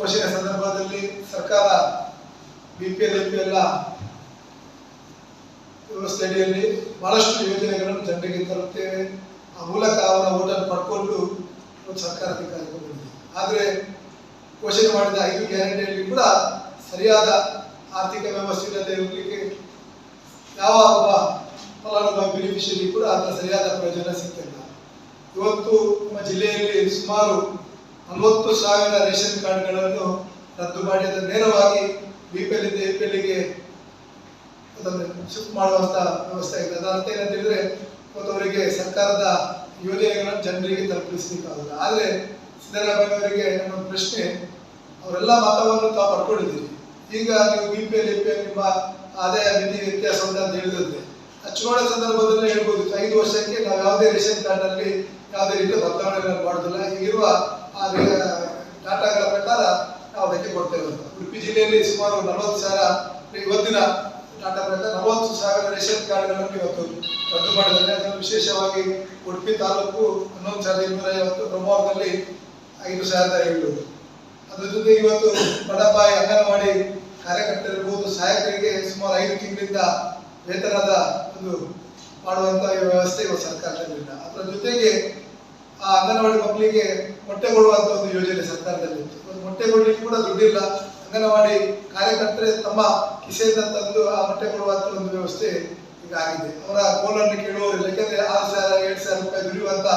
ಘೋಷಣೆ ಸಂದರ್ಭದಲ್ಲಿ ಸರ್ಕಾರ B P L A P ಎಲ್ಲ ವ್ಯವಸ್ಥೆ ಅಡಿಯಲ್ಲಿ ಬಹಳಷ್ಟು ಯೋಜನೆಗಳನ್ನು ಜನರಿಗೆ ತರುತ್ತೇವೆ. ಆ ಮೂಲಕ ಅವರ ಓಟನ್ನು ಪಡ್ಕೊಂಡು ಸರ್ಕಾರ ಆದರೆ ಘೋಷಣೆ ಮಾಡಿದ ಐದು ಗ್ಯಾರಂಟಿಯಲ್ಲಿ ಕೂಡ ಸರಿಯಾದ ಆರ್ಥಿಕ ವ್ಯವಸ್ಥೆ ಇಲ್ಲದೆ ಇರಲಿಕ್ಕೆ ಯಾವ ಒಬ್ಬ ಫಲಾನುಭವಿ ಬೆನಿಫಿಷರಿ ಕೂಡ ಅದರ ಸರಿಯಾದ ಪ್ರಯೋಜನ ಸಿಗ್ತಿಲ್ಲ ಇವತ್ತು ನಮ್ಮ ಜಿಲ್ಲೆಯಲ್ಲಿ ಸುಮಾರು ನಲವತ್ತು ಸಾವಿರ ರೇಷನ್ ಕಾರ್ಡ್ಗಳನ್ನು ರದ್ದು ಮಾಡಿ ಅದನ್ನು ನೇರವಾಗಿ ಬಿ ಪಿ ಎಲ್ ಇಂದ ಎ ಪಿ ಎಲ್ಗೆ ಅದನ್ನು ಶಿಫ್ಟ್ ಮಾಡುವಂತ ವ್ಯವಸ್ಥೆ ಇದೆ ಅದರ ಅರ್ಥ ಏನಂತ ಹೇಳಿದ್ರೆ ಅವರಿಗೆ ಸರ್ಕಾರದ ಯೋಜನೆಗಳನ್ನು ಜನರಿಗೆ ತಲುಪಿಸಲಿಕ್ಕಾಗಲ್ಲ ಆದರೆ ಸಿದ್ದರಾಮಯ್ಯವರಿಗೆ ನನ್ನ ಒಂದು ಪ್ರಶ್ನೆ, ಅವರೆಲ್ಲ ಮತವನ್ನು ತಾವು ಪಡ್ಕೊಂಡಿದ್ದೀರಿ. ಈಗ ನೀವು B P L A P L ನಿಮ್ಮ ಆದಾಯ, ನಿಧಿ ವ್ಯತ್ಯಾಸ ಅಂತ ಹೇಳಿದ್ರೆ ಚುನಾವಣೆ ಸಂದರ್ಭದಲ್ಲಿ ಹೇಳ್ಬೋದು ಐದು ವರ್ಷಕ್ಕೆ ನಾವು ಯಾವುದೇ ರೇಷನ್ ಕಾರ್ಡ್ ಅಲ್ಲಿ ಯಾವುದೇ ರೀತಿಯ ಬದಲಾವಣೆಗಳನ್ನು ಮಾಡುದಿಲ್ಲ ಆ ಡಾಟಾಗಳ ಪ್ರಕಾರ ನಾವು ಅದಕ್ಕೆ ಕೊಡ್ತೇವೆ ಉಡುಪಿ ಜಿಲ್ಲೆಯಲ್ಲಿ ಸುಮಾರು ನಲವತ್ತು ಸಾವಿರ ಇವತ್ತಿನ ಡಾಟಾ ಪ್ರಕಾರ ನಲವತ್ತು ಸಾವಿರ ರೇಷನ್ ಕಾರ್ಡ್ಗಳನ್ನು ಇವತ್ತು ರದ್ದು ಮಾಡಿದ್ದಾರೆ. ಅದನ್ನು ವಿಶೇಷವಾಗಿ ಉಡುಪಿ ತಾಲೂಕು ಹನ್ನೊಂದು ಸಾವಿರದ ಇನ್ನೂರ ಐವತ್ತು ಬ್ರಹ್ಮವರದಲ್ಲಿ ಐದು ಸಾವಿರದ ಏಳು ಅದ್ರ ಜೊತೆ ಇವತ್ತು ಬಡಪಾಯಿ ಅಂಗನವಾಡಿ ಕಾರ್ಯಕರ್ತರಿರ್ಬೋದು, ಸಹಾಯಕರಿಗೆ ಸುಮಾರು ಐದು ತಿಂಗಳಿಂದ ವೇತನದ ಒಂದು ಮಾಡುವಂತಹ ವ್ಯವಸ್ಥೆ ಇವತ್ತು ಸರ್ಕಾರದಲ್ಲಿಲ್ಲ. ಅದರ ಜೊತೆಗೆ ಆ ಅಂಗನವಾಡಿ ಮಕ್ಕಳಿಗೆ ಮೊಟ್ಟೆ ಕೊಡುವಂತ ಒಂದು ಯೋಜನೆ ಸರ್ಕಾರದಲ್ಲಿ ಒಂದು ಮೊಟ್ಟೆ ಕೊಡ್ಲಿಕ್ಕೆ ಕೂಡ ದುಡ್ಡಿಲ್ಲ. ಅಂಗನವಾಡಿ ಕಾರ್ಯಕರ್ತರೆ ತಮ್ಮ ಕಿಸೆಯಿಂದ ತಂದು ಆ ಮೊಟ್ಟೆ ಕೊಡುವಂತ ಒಂದು ವ್ಯವಸ್ಥೆ ಈಗ ಆಗಿದೆ. ಅವರ ಗೋಲನ್ನು ಕೇಳುವವರಿಲ್ಲ ಯಾಕೆಂದ್ರೆ ಆರು ಸಾವಿರ, ಏಳು ಸಾವಿರ ರೂಪಾಯಿ ದುಡಿಯುವಂತ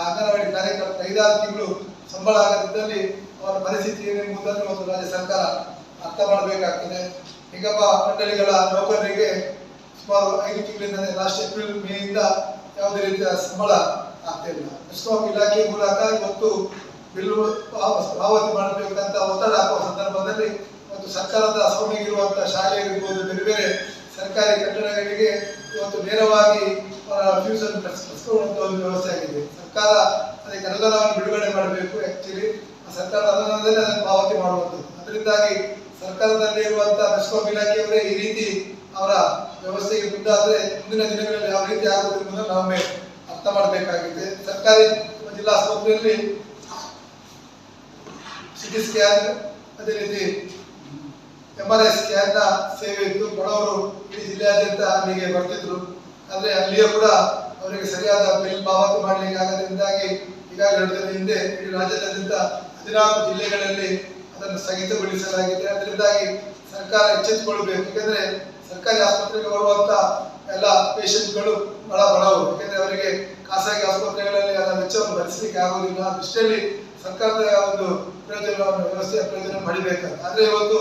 ಅಂಗನವಾಡಿ ಕಾರ್ಯಕರ್ತರ ಐದಾರು ತಿಂಗಳು ಸಂಬಳ ಆಗದಿದ್ದಲ್ಲಿ ಅವರ ಪರಿಸ್ಥಿತಿ ಏನೆಂಬುದನ್ನು ಒಂದು ರಾಜ್ಯ ಸರ್ಕಾರ ಅರ್ಥ ಮಾಡಬೇಕಾಗ್ತದೆ. ನಿಗಮ ಮಂಡಳಿಗಳ ನೌಕರರಿಗೆ ಸುಮಾರು ಐದು ತಿಂಗಳಿಂದ ಲಾಸ್ಟ್ ಏಪ್ರಿಲ್ ಮೇಯಿಂದ ಯಾವುದೇ ರೀತಿಯ ಸಂಬಳ ಆಗ್ತಾ ಇಲ್ಲ ಎಸ್ಕಾಂ ಇಲಾಖೆ ಮೂಲಕ ಇವತ್ತು ಬಿಲ್ಲು ಪಾವತಿ ಮಾಡಬೇಕಂತ ಒತ್ತಡ ಹಾಕುವ ಸಂದರ್ಭದಲ್ಲಿ ಮತ್ತು ಸರ್ಕಾರದ ಅಸ್ವಾಮಿಗಿರುವಂತಹ ಶಾಲೆ ಇರ್ಬೋದು ಬೇರೆ ಬೇರೆ ಸರ್ಕಾರಿ ಕಟ್ಟಡಗಳಿಗೆ ಇವತ್ತು ನೇರವಾಗಿ ಒಂದು ವ್ಯವಸ್ಥೆ ಆಗಿದೆ. ಸರ್ಕಾರ ಅದಕ್ಕೆ ಅನುದಾನವನ್ನು ಬಿಡುಗಡೆ ಮಾಡಬೇಕು ಆಕ್ಚುಲಿ ಸರ್ಕಾರ ಅನುದಾನದಲ್ಲಿ ಅದನ್ನು ಪಾವತಿ ಮಾಡುವಂಥದ್ದು. ಅದರಿಂದಾಗಿ ಸರ್ಕಾರದಲ್ಲಿ ಇರುವಂತಹ ಮೆಸ್ಕಾಂ ಇಲಾಖೆಯವರೇ ಈ ರೀತಿ ಅವರ ವ್ಯವಸ್ಥೆಗೆ ಮುಂದಾದ್ರೆ ಮುಂದಿನ ದಿನಗಳಲ್ಲಿ ಯಾವ ರೀತಿ ಆಗುತ್ತೆ ಎಂಬುದನ್ನು ನಾವೊಮ್ಮೆ ಅರ್ಥ ಮಾಡಬೇಕಾಗಿದೆ. ಸರ್ಕಾರಿ ಜಿಲ್ಲಾ ಆಸ್ಪತ್ರೆಯಲ್ಲಿ ಸಿಟಿ ಸ್ಕ್ಯಾನ್ ಅದೇ ರೀತಿ ಎಂ ಆರ್ ಐ ಸ್ಕ್ಯಾನ್ ಸೇವೆ ಇತ್ತು. ಬಡವರು ಇಡೀ ಜಿಲ್ಲೆಯಾದ್ಯಂತ ಅಲ್ಲಿಗೆ ಬರ್ತಿದ್ರು. ಆದ್ರೆ ಅಲ್ಲಿಯೂ ಕೂಡ ಅವರಿಗೆ ಸರಿಯಾದ ಬಿಲ್ ಪಾವತಿ ಮಾಡಲಿಕ್ಕೆ ಆಗದಿಂದಾಗಿ ಈಗಾಗಲೇ ಹೇಳಿದ ಹಿಂದೆ ಇಡೀ ರಾಜ್ಯದಾದ್ಯಂತ ಹದಿನಾಲ್ಕು ಜಿಲ್ಲೆಗಳಲ್ಲಿ ಅದನ್ನು ಸ್ಥಗಿತಗೊಳಿಸಲಾಗಿದೆ. ಅದರಿಂದಾಗಿ ಸರ್ಕಾರ ಎಚ್ಚೆತ್ತುಕೊಳ್ಳಬೇಕು ಯಾಕಂದ್ರೆ ಸರ್ಕಾರಿ ಆಸ್ಪತ್ರೆಗೆ ಬರುವಂತ ಎಲ್ಲ ಪೇಷಂಟ್ಗಳು ಬಹಳ ಬಡವರು ಯಾಕಂದ್ರೆ ಅವರಿಗೆ ಖಾಸಗಿ ಆಸ್ಪತ್ರೆಗಳಲ್ಲಿ ಅದರ ವೆಚ್ಚವನ್ನು ಭರಿಸಲಿಕ್ಕೆ ಆಗೋದಿಲ್ಲ. ದೃಷ್ಟಿಯಲ್ಲಿ ಸರ್ಕಾರದ ಒಂದು ಪ್ರಯೋಜನವನ್ನು, ವ್ಯವಸ್ಥೆಯ ಪ್ರಯೋಜನ ಪಡಿಬೇಕು ಆದ್ರೆ ಇವತ್ತು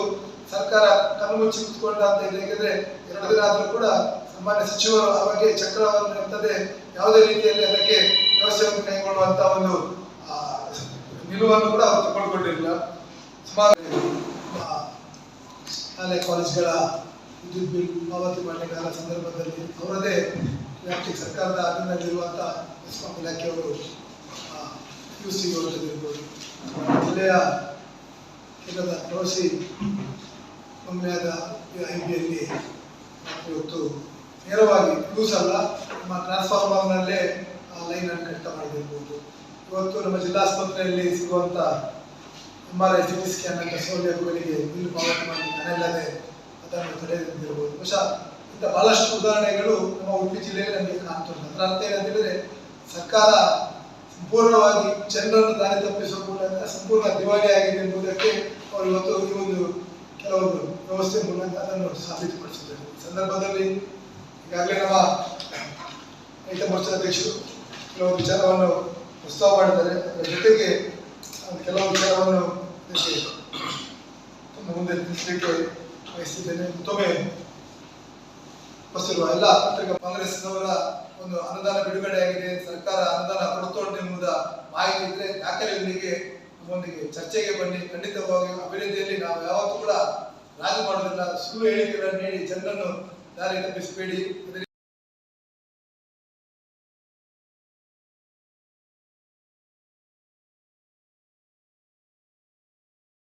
ಸರ್ಕಾರ ಕಣ್ಣು ಮುಚ್ಚಿ ಕುತ್ಕೊಂಡ ಅಂತ ಇದೆ ಯಾಕಂದ್ರೆ ಎರಡು ದಿನ ಆದರೂ ಕೂಡ ಸಾಮಾನ್ಯ ಸಚಿವರು ಆ ಬಗ್ಗೆ ಚಕ್ರವನ್ನು ಇರ್ತದೆ ಯಾವುದೇ ರೀತಿಯಲ್ಲಿ ಅದಕ್ಕೆ ವ್ಯವಸ್ಥೆಯನ್ನು ಕೈಗೊಳ್ಳುವಂತ ಒಂದು ನಿಲುವನ್ನು ಕೂಡ ಅವರು ತಗೊಂಡ್ಕೊಂಡಿರಲಿಲ್ಲ ಸುಮಾರು ಶಾಲೆ, ಕಾಲೇಜ್ಗಳ ವಿದ್ಯುತ್ ಬಿಲ್ ಪಾವತಿ ಮಾಡಲಿಕ್ಕಾದ ಸಂದರ್ಭದಲ್ಲಿ ಅವರದೇ ವ್ಯಾಪ್ತಿ ಸರ್ಕಾರದ ಅಧೀನದಲ್ಲಿರುವಂತಹ ಎಸ್ಕಾಂ ಇಲಾಖೆಯವರು ಯು ಸಿ ಇರ್ಬೋದು ಜಿಲ್ಲೆಯ ಕೇಂದ್ರದ ಪ್ರವಾಸಿ ಕಂಪನಿಯಾದ ಐ ಬಿಯಲ್ಲಿ ಇವತ್ತು ನೇರವಾಗಿ ಯೂಸ್ ಅಲ್ಲ, ನಮ್ಮ ಟ್ರಾನ್ಸ್ಫಾರ್ಮರ್ನಲ್ಲೇ ಲೈನ್ ಅನ್ನು ಕಡಿತ ಮಾಡದಿರ್ಬೋದು ಇವತ್ತು ನಮ್ಮ ಜಿಲ್ಲಾಸ್ಪತ್ರೆಯಲ್ಲಿ ಸಿಗುವಂತ M R I C T scan ಅಂತ ಸೌಲಭ್ಯಗಳಿಗೆ ಬಿಲ್ ಪಾವತಿ ಮಾಡಲಿಕ್ಕೆ ಹಣ ಇಲ್ಲದೆ ಅದನ್ನು ತಡೆದಿರ್ಬೋದು ಬಹುಶಃ ಇಂಥ ಬಹಳಷ್ಟು ಉದಾಹರಣೆಗಳು ನಮ್ಮ ಉಡುಪಿ ಜಿಲ್ಲೆಯಲ್ಲಿ ನಮಗೆ ಕಾಣ್ತದೆ ಅದರ ಅರ್ಥ ಏನಂತ ಹೇಳಿದ್ರೆ, ಸರ್ಕಾರ ಸಂಪೂರ್ಣವಾಗಿ ಜನರನ್ನು ದಾರಿ ತಪ್ಪಿಸುವ ಮೂಲಕ ಸಂಪೂರ್ಣ ದಿವಾಳಿ ಆಗಿದೆ ಎಂಬುದಕ್ಕೆ ಅವರು ಇವತ್ತು ಈ ಒಂದು ಕೆಲವೊಂದು ವ್ಯವಸ್ಥೆ ಮೂಲಕ ಅದನ್ನು ಸಾಬೀತುಪಡಿಸಿದ್ದಾರೆ. ಸಂದರ್ಭದಲ್ಲಿ ಈಗಾಗಲೇ ನಮ್ಮ ರೈತ ಮೋರ್ಚಾ ಅಧ್ಯಕ್ಷರು ಕೆಲವು ವಿಚಾರವನ್ನು ಪ್ರಸ್ತಾವ ಮಾಡಿದ್ದಾರೆ. ಅದರ ಜೊತೆಗೆ ಕೆಲವು ವಿಚಾರವನ್ನು ಮುಂದೆ ತಿಳಿಸಲಿಕ್ಕೆ ಬಯಸ್ತಿದ್ದೇನೆ ಮತ್ತೊಮ್ಮೆ ಬಸ್ಸಿರುವ ಎಲ್ಲ ಪತ್ರಿಕಾ ಕಾಂಗ್ರೆಸ್ನವರ ಒಂದು ಅನುದಾನ ಬಿಡುಗಡೆಯಾಗಿದೆ ಸರ್ಕಾರ ಅನುದಾನ ಕೊಡುತ್ತೋಂಡು ಎಂಬುದ ಮಾಹಿತಿ ಇದ್ರೆ ದಾಖಲೆಯೊಂದಿಗೆ ನಮ್ಮೊಂದಿಗೆ ಚರ್ಚೆಗೆ ಬನ್ನಿ. ಖಂಡಿತವಾಗಿ ಅಭಿವೃದ್ಧಿಯಲ್ಲಿ ನಾವು ಯಾವತ್ತೂ ಕೂಡ ರಾಜಿ ಮಾಡೋದಿಲ್ಲ ಸುಳ್ಳು ಹೇಳಿಕೆಗಳನ್ನು ನೀಡಿ ಜನರನ್ನು ದಾರಿ ತಪ್ಪಿಸಬೇಡಿ.